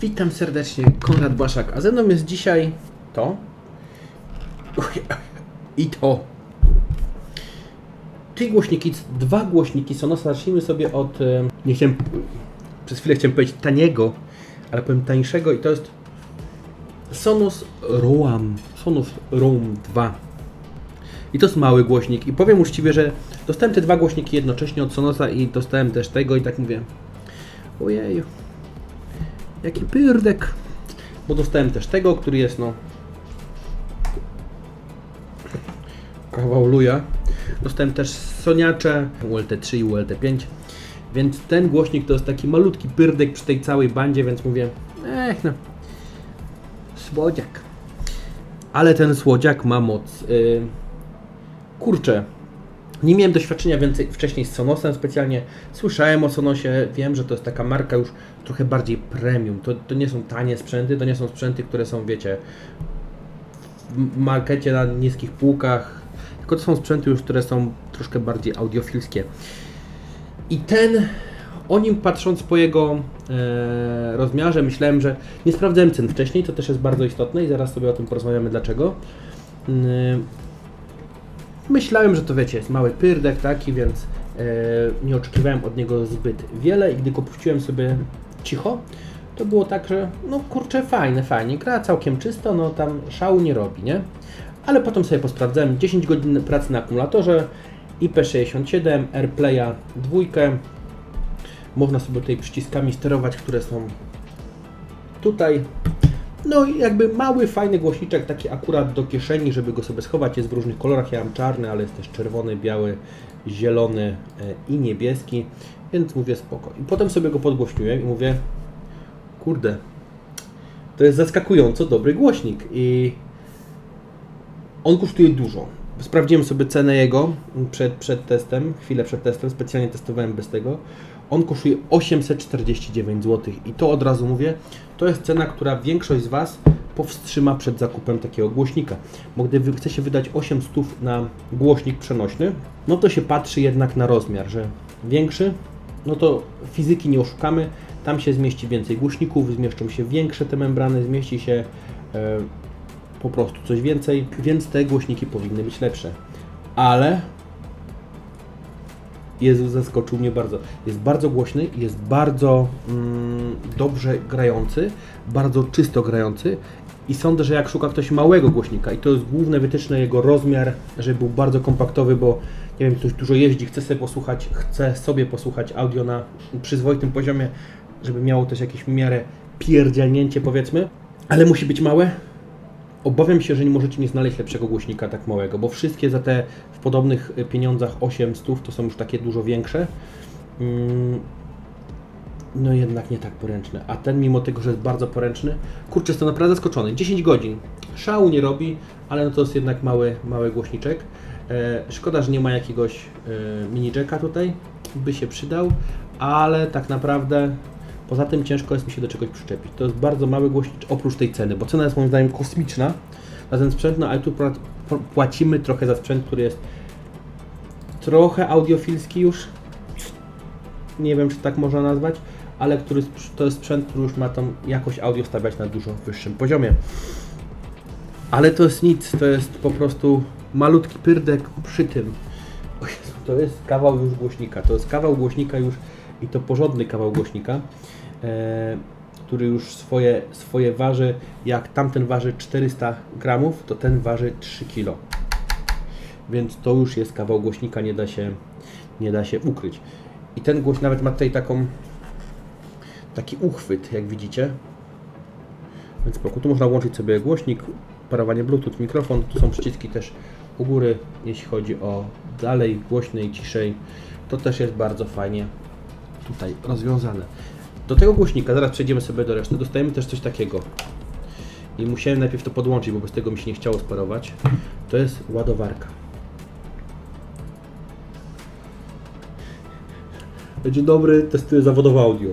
Witam serdecznie, Konrad Baszak, a ze mną jest dzisiaj to? I to. Te głośniki, dwa głośniki Sonosa, zacznijmy sobie od, e, nie chciałem, przez chwilę chciałem powiedzieć taniego, ale powiem tańszego i to jest Sonos Roam, Sonos Roam 2. I to jest mały głośnik. I powiem uczciwie, że dostałem te dwa głośniki jednocześnie od Sonosa i dostałem też tego i tak mówię, ojeju, Jaki pyrdek. Bo dostałem też tego, który jest no... Kawał luja. Dostałem też Soniacze ULT3 i ULT5. Więc ten głośnik to jest taki malutki pyrdek przy tej całej bandzie, więc mówię, ech no, słodziak. Ale ten słodziak ma moc. Yy, kurczę, nie miałem doświadczenia więcej wcześniej z Sonosem specjalnie. Słyszałem o Sonosie, wiem, że to jest taka marka już trochę bardziej premium. To, to nie są tanie sprzęty, to nie są sprzęty, które są, wiecie, w markecie na niskich półkach, tylko to są sprzęty już, które są troszkę bardziej audiofilskie. I ten, o nim patrząc po jego e, rozmiarze, myślałem, że nie sprawdzałem cen wcześniej, to też jest bardzo istotne i zaraz sobie o tym porozmawiamy dlaczego. Yy, Myślałem, że to wiecie, jest mały pyrdek taki, więc e, nie oczekiwałem od niego zbyt wiele i gdy go puściłem sobie cicho, to było tak, że no kurczę, fajne, fajnie, gra całkiem czysto, no tam szału nie robi, nie? Ale potem sobie posprawdzałem 10 godzin pracy na akumulatorze, IP67, AirPlaya dwójkę, można sobie tutaj przyciskami sterować, które są tutaj. No i jakby mały, fajny głośniczek, taki akurat do kieszeni, żeby go sobie schować. Jest w różnych kolorach, ja mam czarny, ale jest też czerwony, biały, zielony e, i niebieski, więc mówię spoko. I potem sobie go podgłośniłem i mówię, kurde, to jest zaskakująco dobry głośnik i on kosztuje dużo. Sprawdziłem sobie cenę jego przed, przed testem, chwilę przed testem, specjalnie testowałem bez tego. On kosztuje 849 zł i to od razu mówię, to jest cena, która większość z Was powstrzyma przed zakupem takiego głośnika. Bo gdy chce się wydać 8 stów na głośnik przenośny, no to się patrzy jednak na rozmiar, że większy, no to fizyki nie oszukamy, tam się zmieści więcej głośników, zmieszczą się większe te membrany, zmieści się e, po prostu coś więcej, więc te głośniki powinny być lepsze. Ale Jezus zaskoczył mnie bardzo. Jest bardzo głośny, jest bardzo mm, dobrze grający, bardzo czysto grający i sądzę, że jak szuka ktoś małego głośnika i to jest główne wytyczne jego rozmiar, żeby był bardzo kompaktowy, bo nie wiem, ktoś dużo jeździ, chce sobie posłuchać, chce sobie posłuchać audio na przyzwoitym poziomie, żeby miało też jakieś miarę pierdzielnięcie powiedzmy, ale musi być małe, Obawiam się, że nie możecie nie znaleźć lepszego głośnika tak małego, bo wszystkie za te w podobnych y, pieniądzach 8 stów to są już takie dużo większe. Mm, No jednak nie tak poręczny. A ten mimo tego, że jest bardzo poręczny, kurczę, jestem naprawdę zaskoczony. 10 godzin. Szału nie robi, ale no to jest jednak mały, mały głośniczek. E, szkoda, że nie ma jakiegoś e, mini jacka tutaj. By się przydał, ale tak naprawdę Poza tym ciężko jest mi się do czegoś przyczepić. To jest bardzo mały głośnik oprócz tej ceny, bo cena jest moim zdaniem kosmiczna za ten sprzęt, no ale tu pła- pł- płacimy trochę za sprzęt, który jest trochę audiofilski już. Nie wiem, czy tak można nazwać, ale który to jest sprzęt, który już ma tą jakość audio stawiać na dużo wyższym poziomie. Ale to jest nic, to jest po prostu malutki pyrdek przy tym. Jezu, to jest kawał już głośnika, to jest kawał głośnika już i to porządny kawał głośnika, który już swoje, swoje waży, jak tamten waży 400 gramów, to ten waży 3 kg. Więc to już jest kawał głośnika, nie da się, nie da się ukryć. I ten głośnik nawet ma tutaj taką, taki uchwyt, jak widzicie. Więc spoko. Tu można włączyć sobie głośnik, parowanie Bluetooth, mikrofon. Tu są przyciski też u góry, jeśli chodzi o dalej, głośniej, ciszej. To też jest bardzo fajnie tutaj rozwiązane. Do tego głośnika, zaraz przejdziemy sobie do reszty, dostajemy też coś takiego. I musiałem najpierw to podłączyć, bo bez tego mi się nie chciało sparować. To jest ładowarka. Dzień dobry, testuję zawodowe audio.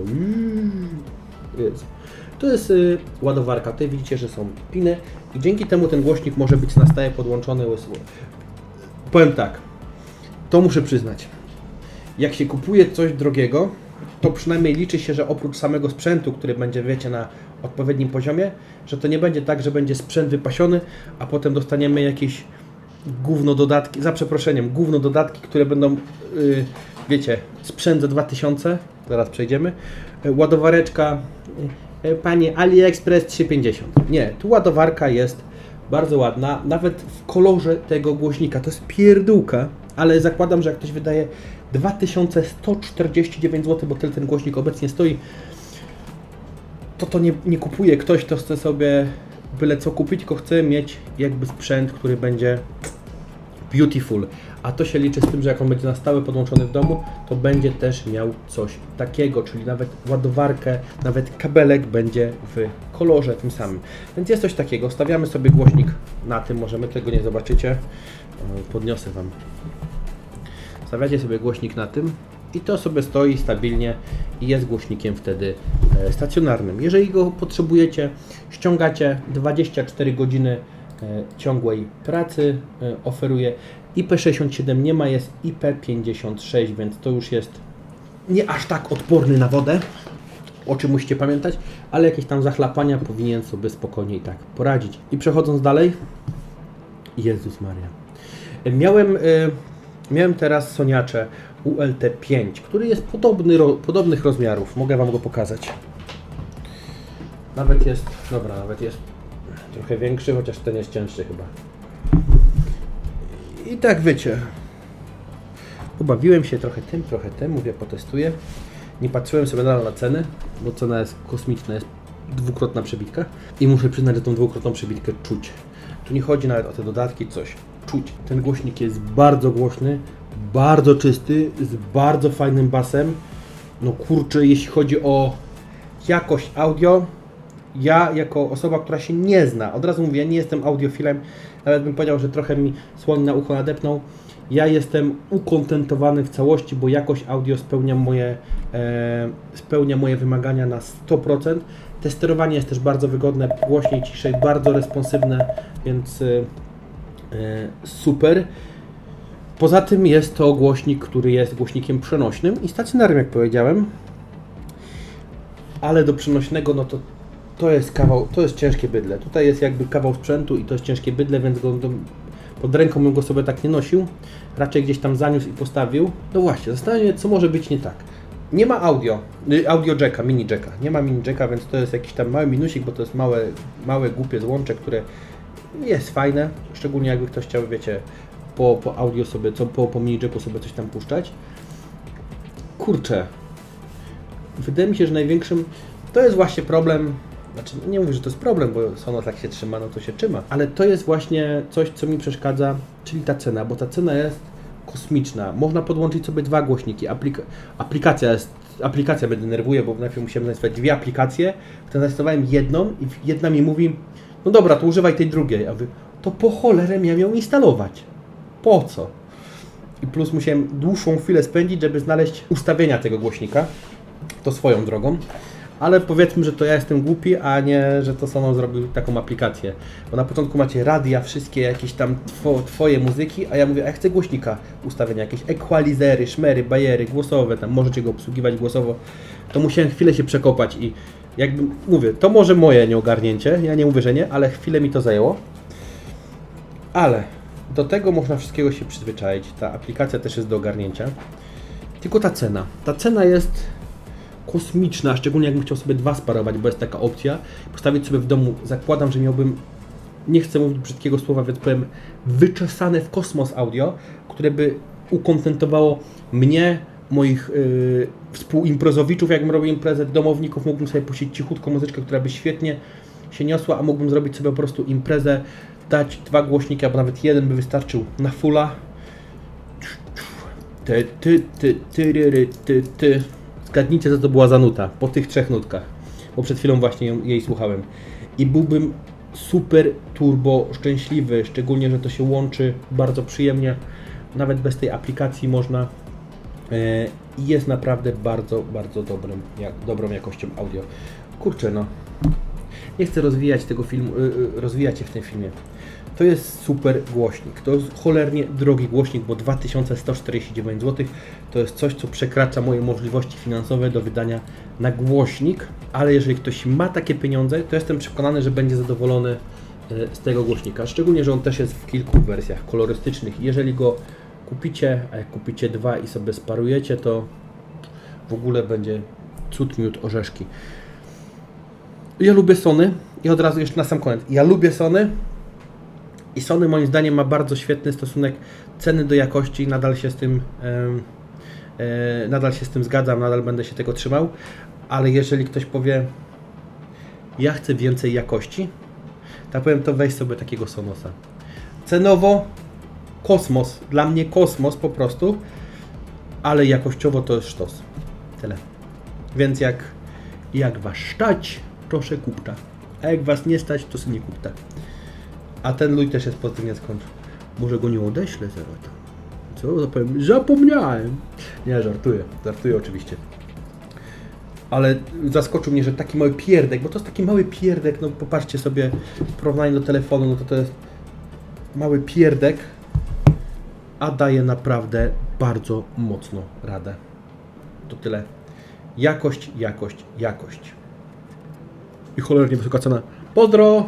Jest. To jest y, ładowarka. Tutaj widzicie, że są piny i dzięki temu ten głośnik może być na stałe podłączony. Powiem tak, to muszę przyznać. Jak się kupuje coś drogiego, to przynajmniej liczy się, że oprócz samego sprzętu, który będzie, wiecie, na odpowiednim poziomie, że to nie będzie tak, że będzie sprzęt wypasiony, a potem dostaniemy jakieś gówno dodatki, za przeproszeniem, gówno dodatki, które będą, yy, wiecie, sprzęt za 2000, zaraz przejdziemy, yy, ładowareczka, yy, panie AliExpress 350. Nie, tu ładowarka jest bardzo ładna, nawet w kolorze tego głośnika, to jest pierdółka, ale zakładam, że jak ktoś wydaje 2149 zł, bo tyle ten głośnik obecnie stoi, to to nie, nie kupuje ktoś, kto chce sobie byle co kupić, tylko chce mieć jakby sprzęt, który będzie beautiful. A to się liczy z tym, że jak on będzie na stałe podłączony w domu, to będzie też miał coś takiego, czyli nawet ładowarkę, nawet kabelek będzie w kolorze tym samym. Więc jest coś takiego. Stawiamy sobie głośnik na tym, możemy tego nie zobaczycie. Podniosę Wam. Stawiacie sobie głośnik na tym i to sobie stoi stabilnie i jest głośnikiem wtedy e, stacjonarnym. Jeżeli go potrzebujecie, ściągacie 24 godziny e, ciągłej pracy, e, oferuje IP67, nie ma, jest IP56, więc to już jest nie aż tak odporny na wodę, o czym musicie pamiętać, ale jakieś tam zachlapania powinien sobie spokojnie i tak poradzić. I przechodząc dalej, Jezus Maria. Miałem, miałem teraz soniacze ULT5, który jest podobny, podobnych rozmiarów. Mogę Wam go pokazać. Nawet jest, dobra, nawet jest trochę większy, chociaż ten jest cięższy chyba. I tak wiecie, pobawiłem się trochę tym, trochę tym, mówię, potestuję. Nie patrzyłem sobie nadal na cenę, bo cena jest kosmiczna, jest dwukrotna przebitka i muszę przyznać, że tą dwukrotną przebitkę czuć. Tu nie chodzi nawet o te dodatki, coś. Czuć. Ten głośnik jest bardzo głośny, bardzo czysty, z bardzo fajnym basem. No kurczę, jeśli chodzi o jakość audio, ja jako osoba, która się nie zna, od razu mówię, nie jestem audiofilem, nawet bym powiedział, że trochę mi słoń na ucho nadepnął. Ja jestem ukontentowany w całości, bo jakość audio spełnia moje, e, spełnia moje wymagania na 100%. Te sterowanie jest też bardzo wygodne, głośniej, ciszej, bardzo responsywne, więc e, super. Poza tym jest to głośnik, który jest głośnikiem przenośnym i stacjonarnym, jak powiedziałem. Ale do przenośnego, no to to jest kawał, to jest ciężkie bydle. Tutaj jest jakby kawał sprzętu i to jest ciężkie bydle, więc go do, pod ręką bym go sobie tak nie nosił. Raczej gdzieś tam zaniósł i postawił. No właśnie, zastanawiam się, co może być nie tak. Nie ma audio, y, audio jacka, mini jacka. Nie ma mini jacka, więc to jest jakiś tam mały minusik, bo to jest małe, małe głupie złącze, które jest fajne. Szczególnie jakby ktoś chciał, wiecie, po, po audio sobie, co, po, po mini jacku sobie coś tam puszczać. Kurczę, wydaje mi się, że największym to jest właśnie problem. Znaczy, nie mówię, że to jest problem, bo Sonos jak się trzyma, no to się trzyma. Ale to jest właśnie coś, co mi przeszkadza, czyli ta cena, bo ta cena jest kosmiczna. Można podłączyć sobie dwa głośniki. Aplika aplikacja jest, aplikacja mnie denerwuje, bo najpierw musiałem zainstalować dwie aplikacje, potem zainstalowałem jedną i jedna mi mówi, no dobra, to używaj tej drugiej. A wy, to po cholerę miałem ją instalować. Po co? I plus musiałem dłuższą chwilę spędzić, żeby znaleźć ustawienia tego głośnika. To swoją drogą. Ale powiedzmy, że to ja jestem głupi, a nie, że to Sonos zrobił taką aplikację. Bo na początku macie radia, wszystkie jakieś tam two, twoje muzyki, a ja mówię, a chcę głośnika ustawienia, jakieś equalizery, szmery, bajery, głosowe, tam możecie go obsługiwać głosowo. To musiałem chwilę się przekopać i jakby mówię, to może moje nieogarnięcie, ja nie mówię, że nie, ale chwilę mi to zajęło. Ale do tego można wszystkiego się przyzwyczaić. Ta aplikacja też jest do ogarnięcia. Tylko ta cena. Ta cena jest kosmiczna, szczególnie jakbym chciał sobie dwa sparować, bo jest taka opcja. Postawić sobie w domu, zakładam, że miałbym, nie chcę mówić brzydkiego słowa, więc powiem, wyczesane w kosmos audio, które by ukontentowało mnie, moich yy, współimprezowiczów, jakbym robił imprezę domowników, mógłbym sobie puścić cichutką muzyczkę, która by świetnie się niosła, a mógłbym zrobić sobie po prostu imprezę, dać dwa głośniki, albo nawet jeden by wystarczył na fulla. Ty, ty, ty, ty, ty, ty, ty. Zgadnijcie, co to była za nuta po tych trzech nutkach, bo przed chwilą właśnie ją, jej słuchałem. I byłbym super turbo szczęśliwy, szczególnie, że to się łączy bardzo przyjemnie. Nawet bez tej aplikacji można. E, I jest naprawdę bardzo, bardzo dobrym, jak, dobrą jakością audio. Kurczę, no. nie chcę rozwijać tego filmu, y, y, rozwijać się w tym filmie. To jest super głośnik. To jest cholernie drogi głośnik, bo 2149 zł to jest coś, co przekracza moje możliwości finansowe do wydania na głośnik, ale jeżeli ktoś ma takie pieniądze, to jestem przekonany, że będzie zadowolony z tego głośnika. Szczególnie, że on też jest w kilku wersjach kolorystycznych. Jeżeli go kupicie, a jak kupicie dwa i sobie sparujecie, to w ogóle będzie cud miód orzeszki. Ja lubię Sony i od razu jeszcze na sam koniec. Ja lubię Sony i Sony moim zdaniem ma bardzo świetny stosunek ceny do jakości. Nadal się z tym e, nadal się z tym zgadzam, nadal będę się tego trzymał, ale jeżeli ktoś powie ja chcę więcej jakości, to powiem to weź sobie takiego Sonosa. Cenowo kosmos, dla mnie kosmos po prostu, ale jakościowo to jest sztos. Tyle. Więc jak, jak was stać, proszę kupta. A jak was nie stać, to sobie nie kupta. A ten luj też jest pozytywnie skończył. Może go nie odeślę zaraz tam. Co? Zapowiem, zapomniałem. Nie, żartuję. Żartuję oczywiście. Ale zaskoczył mnie, że taki mały pierdek, bo to jest taki mały pierdek, no popatrzcie sobie w porównaniu do telefonu, no to to jest mały pierdek, a daje naprawdę bardzo mocno radę. To tyle. Jakość, jakość, jakość. I cholernie wysoka cena. Pozdro!